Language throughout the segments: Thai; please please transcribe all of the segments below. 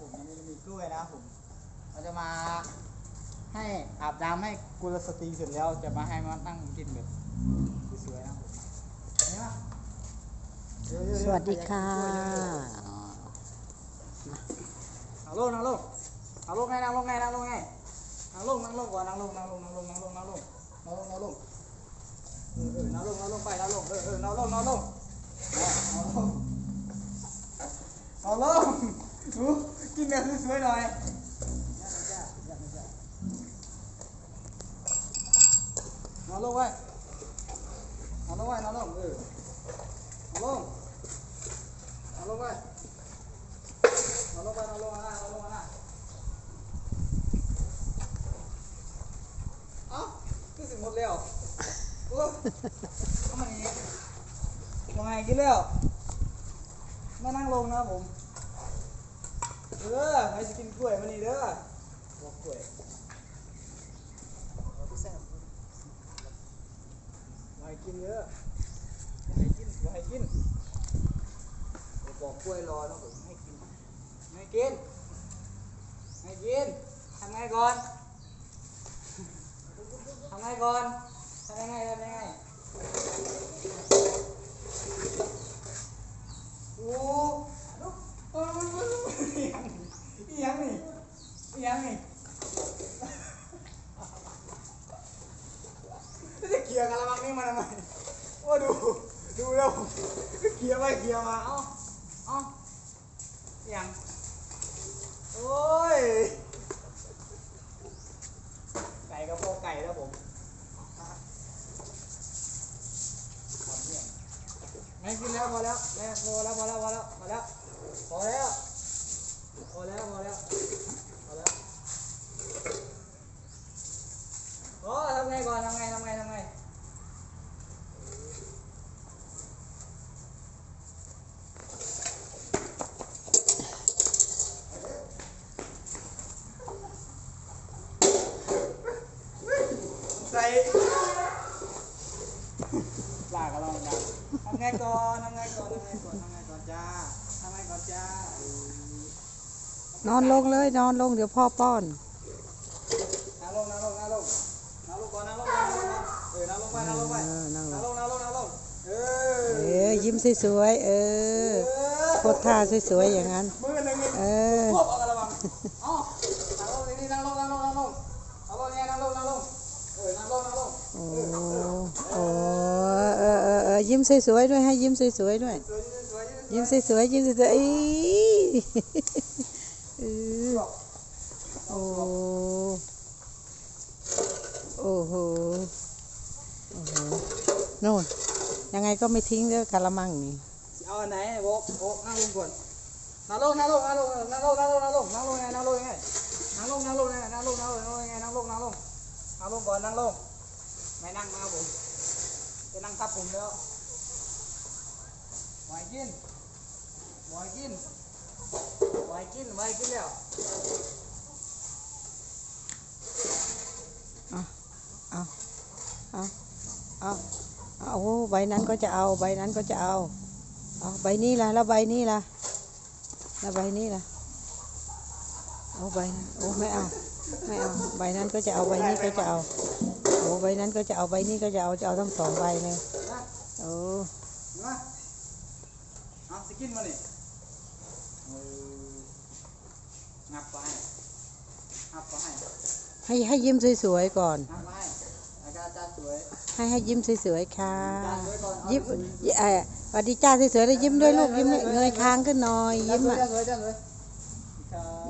ผมวันนี้เรามีกล้วยนะผมเราจะมาให้อาบน้ำให้กุลสตรีเสร็จแล้วจะมาให้มาตั้งกินแบบสวยๆนะผมเห็นไหมเร็ๆๆสวัสดีค่ะนั่งลงนั่งลงนั่งลงไงนั่งลงไงนั่งลงไงนั่งลงนั่งลงก่อนนั่งลงนั่งลงนั่งลงนั่งลงนั่งลงนั่งลงนั่งลงเออเออนั่งลงนั่งลงไปนั่งลงเออเออนั่งลงนั่งลงนั่งลงนั่งลง กินแบบสวยๆหน่อยนั่งลงไว้นั่งลงไว้นั่งลงเออนั่งลงนั่งลงไว้เอาลงไปเอาลงมาหน้าเอาลงน้าเอ้าคือสิหมดแล้วโอ้ทำไมยังไงกินแล้วมานั่งลงนะผม เด้อใครจะกินกล้วยมานี่เด้อบอกกล้วยเอาที่แซ่บมาให้กินเด้อมาให้กินมาให้กินบอกกล้วยรอนะผมให้กินไม่กินไม่กินทำไงก่อนทำไงก่อนทำยังไงทำยังไงโอ้ ยังไงนี่เกี่ยวกันละมั้งนี่มันทำไมว่าดู ดูแล้วเกี่ยวไปเกี่ยวมา เอ้าอ้อย่างโอ้ย ไก่กับพวกไก่แล้วผมไม่กินแล้วพอแล้วแม่พอแล้วพอแล้วพอแล้วพอแล้วพอแล้วพอแล้วพอแล้ว อ้ทำไงก่อนทำไงทำไงทำไงใส่ลากกันลองกันทำไงก่อนทำไงก่อนทำไงก่อนทำไงก่อนจ้าทำไงก่อนจ้านอนลงเลยนอนลงเดี๋ยวพ่อป้อน นั่งลงนั่งลงนั่งลงนั่งลง ก่อนนั่งลงนั่งลงเออนั่งลงไปนั่งลงไปเออนั่งลนั่งงลงนั่งลงนั่งลงเออเออยิ้มสวยๆเออโพสท่าสวยๆอย่างนั้นมือหนึ่งนี่เออควบเอากระมังอ๋อนั่งลงนี่นั่งลงนั่งลงนั่งลงนั่งลงเนี่ยนั่งลงนั่งลงเออนั่งลงนั่งลงโอ้โอ้เออเออเออยิ้มสวยๆด้วยให้ยิ้มสวยๆด้วยสวยสวยยิ้มสวยๆยิ้มสวยๆอีเออโอ้ โหโอ้โหโน่นยังไงก็ไม่ทิ้งเด้อกะละมังนี่เอาอันไหนโบกโบกนั่งลงก่อนนั่งลงนั่งลงนั่งลงนั่งลงนั่งลงนั่งลงนั่งลงไงนั่งลงไงนั่งลงนั่งลงไงนั่งลงนั่งลงนั่งลงไงนั่งลงนั่งลงนั่งลงก่อนนั่งลงไม่นั่งนะครับผมจะนั่งทับผมแล้วไหวกินไหวกินไหวกินไหวกินแล้ว เอาเอาเอาเอา โอ้ใบนั้นก็จะเอา ใบนั้นก็จะเอาเอาใบนี้ล่ะ แล้วใบนี้ล่ะ แล้วใบนี้ล่ะเอาใบนั้นโอ้ไม่เอา ไม่เอา ใบนั้นก็จะเอา ใบนี้ก็จะเอา โอ้ใบนั้นก็จะเอา ใบนี้ก็จะเอา จะเอาทั้งสองใบเลยนะโอ้มาเอาสกินมานี่เอองับไปงับไปให้ให้ยิ้มสวยๆก่อน ให้ให้ยิ้มสวยๆค่ะจ้าสวยก่อนเอายิ้มเอ่อสวัสดีจ้าสวยๆแล้วยิ้มด้วยลูกยิ้มด้วยเงยคางขึ้นหน่อยจ้ายิ้มสวยอะจ้าสวยจ้าสวย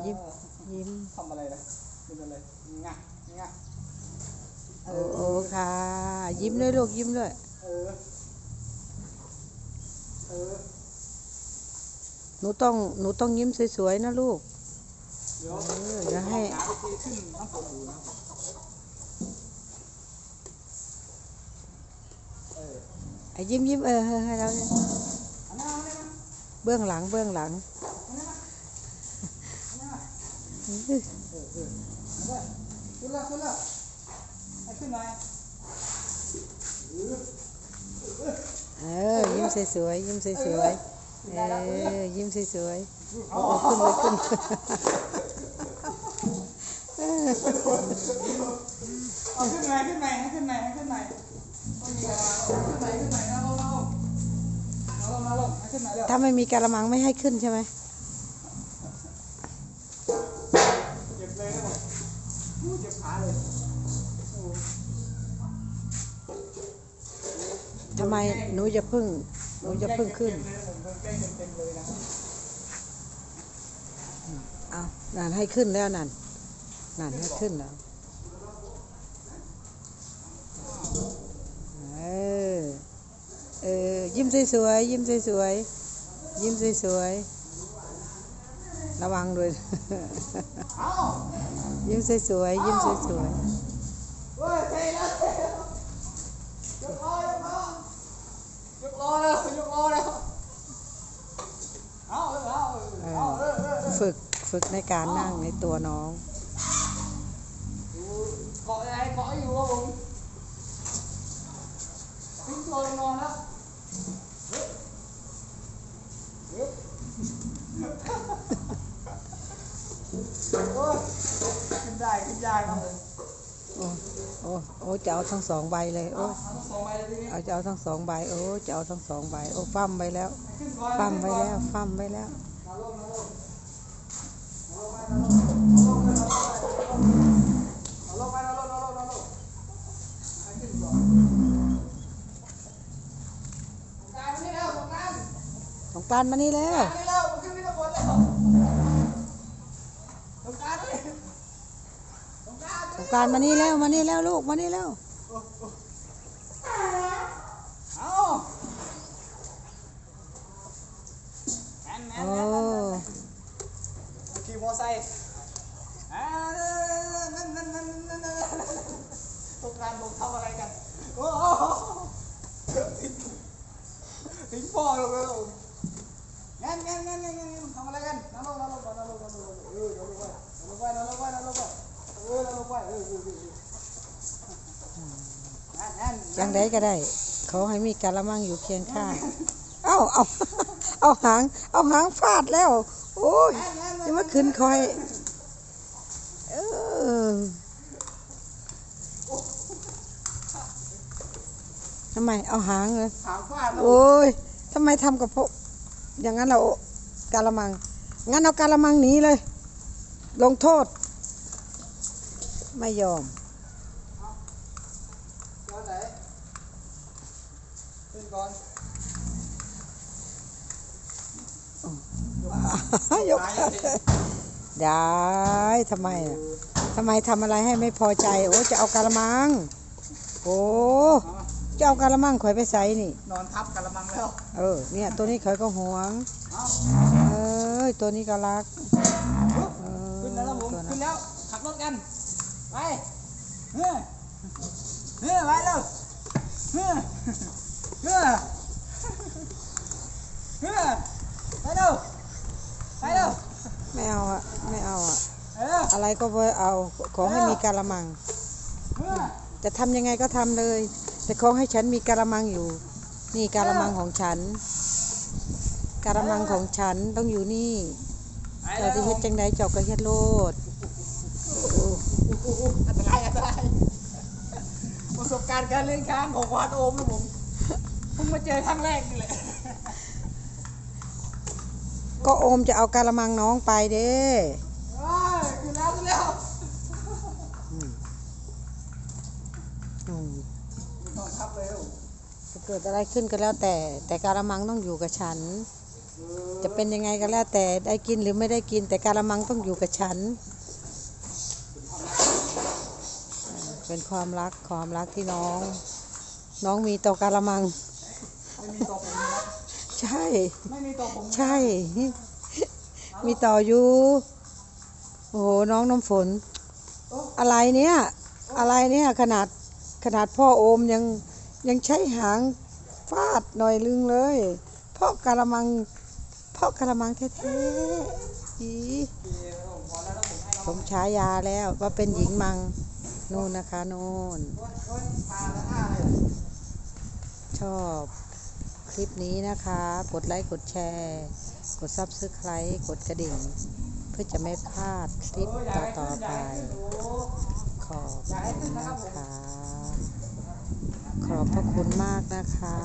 ยิ้มยิ้มทำอะไรนะเป็นอะไรงะงะเอโอ้อโอ้ค่ะ ยิ้มด้วยลูกยิ้มด้วยเออเออหนูต้องหนูต้องยิ้มสวยๆนะลูกเดี๋ยวเออเดี๋ยวให้ หาวิธีขึ้นน้ำฝนอยู่นะครับเออ ไอ้ ยิ้มยิ้มเออให้เราเบื้องหลังเบื้องหลังขึ้นละขึ้นละให้ขึ้นหน่อยเออยิ้มสวยๆยิ้มสวยๆเออยิ้มสวยๆเอาขึ้นเลยขึ้นเอาขึ้นไหนขึ้นไหนขึ้นไหนขึ้นไหน ถ้าไม่มีกระมังไม่ให้ขึ้นใช่ไหมเจ็บเลยนะผมอู้เจ็บขาเลยทำไมหนูจะพึ่งหนูจะพึ่งขึ้นเอานั่นให้ขึ้นแล้วนั่นนั่นให้ขึ้นแล้ว เออยิ้มสวยๆยิ้มสวยๆยิ้มสวยๆระวังด้วยยิ้มสวยๆยิ้มสวยๆฝึกฝึกในการนั่งในตัวน้อง จะเอาทั้งสองใบเลย โอ้อจะเอาทั้งสองใบ โอ้จะเอาทั้งสองใบ โอ้ฟั่มไปแล้ว ฟั่มไปแล้ว ฟั่มไปแล้วของการมานี่แล้ว สงกรานต์สงกรารมานี่แล้วมานี่แล้วลูกมานี่แล้วเอาแอนแอนโอ้แอนขี่มอไซค์อ่านั่นนั่นนั่นนั่นนั่นสงกรานต์ลงทำอะไรกันโอ้โหทิ้งพ่อลงไปแล้วงั้นงั้นงั้นงั้นงั้นทำอะไรกันนั่งลงนั่งลงก่อนนั่งลงนั่งลงเออนั่งลงไปนั่งลงไปนั่งลงไปเออนั่งลงไปเออเออเอองั้นงั้นจังไดก็ได้ เขาให้มีกะละมังอยู่เคียงข้างเอ้าเอาเอาหาง เอาหางฟาดแล้ว โอ้ยยังมาขึ้นคอยเออทำไม เอาหางเลยโอ้ยทำไมทำกับพวกอย่างนั้นเรากะละมัง งั้นเอากะละมังหนีเลย ลงโทษ ไม่ยอมตอนไหนขึ้นก่อนยกได้ทำไมอะทำไมทำอะไรให้ไม่พอใจ โอ้จะเอากะละมัง โอ้จะเอากะละมังข่อยไปใส่นี่ นอนทับกะละมังแล้ว เออ เนี่ยตัวนี้ข่อยก็หวง เอาเอ้ยตัวนี้ก็รักเออขึ้นแล้วครับผมตัวขึ้นั้นนแล้ว ขับรถกัน ไปเฮ้ยเฮ้ยไปแล้วเฮ้ยเฮ้ยเฮ้ยไปเร็วไปเร็วไม่เอาอะไม่เอาอะเอออะไรก็บ่เอาขอให้มีกะละมัง เฮ้ยจะทำยังไงก็ทำเลย แต่ขอให้ฉันมีกะละมังอยู่ นี่กะละมังของฉันกะละมังของฉันต้องอยู่นี่ ไปเจ้าแล้วที่เฮ็ดจังไดเจ้าก็เฮ็ดโลด อันตรายอันตรายประสบการณ์การเล่นค้างของวานโอมนะผมเพิ่งมาเจอครั้งแรกนี่แหละก็โอมจะเอากะละมังน้องไปเด้เอ้ยขึ้นแล้วขึ้นแล้วอืมนอนทับเลยจะเกิดอะไรขึ้นก็แล้วแต่ แต่กะละมังต้องอยู่กับฉัน จะเป็นยังไงก็แล้วแต่ได้กินหรือไม่ได้กิน แต่กะละมังต้องอยู่กับฉัน เออเป็นความรักความรักที่น้อง น้องมีต่อกะละมัง ไม่มีตัวผมนะใช่ ไม่มีตัวผมนะใช่ มีต่ออยู่โอ้โหน้องน้ำฝน อะไรเนี่ย อะไรเนี่ยขนาดขนาดพ่อโอมยังยังใช้หางฟาดหน่อยลึงเลย เพราะกะละมัง เพราะกะละมังแท้ๆอีผมฉายาแล้วว่าเป็นหญิงมัง นู่นนะคะนู่นชอบคลิปนี้นะคะ กดไลค์ กดแชร์ กดซับสไครต์กดกระดิ่ง เพื่อจะไม่พลาดคลิปต่อให้ต่อไป ขอบคุณนะคะ ขอบพระคุณมากนะคะ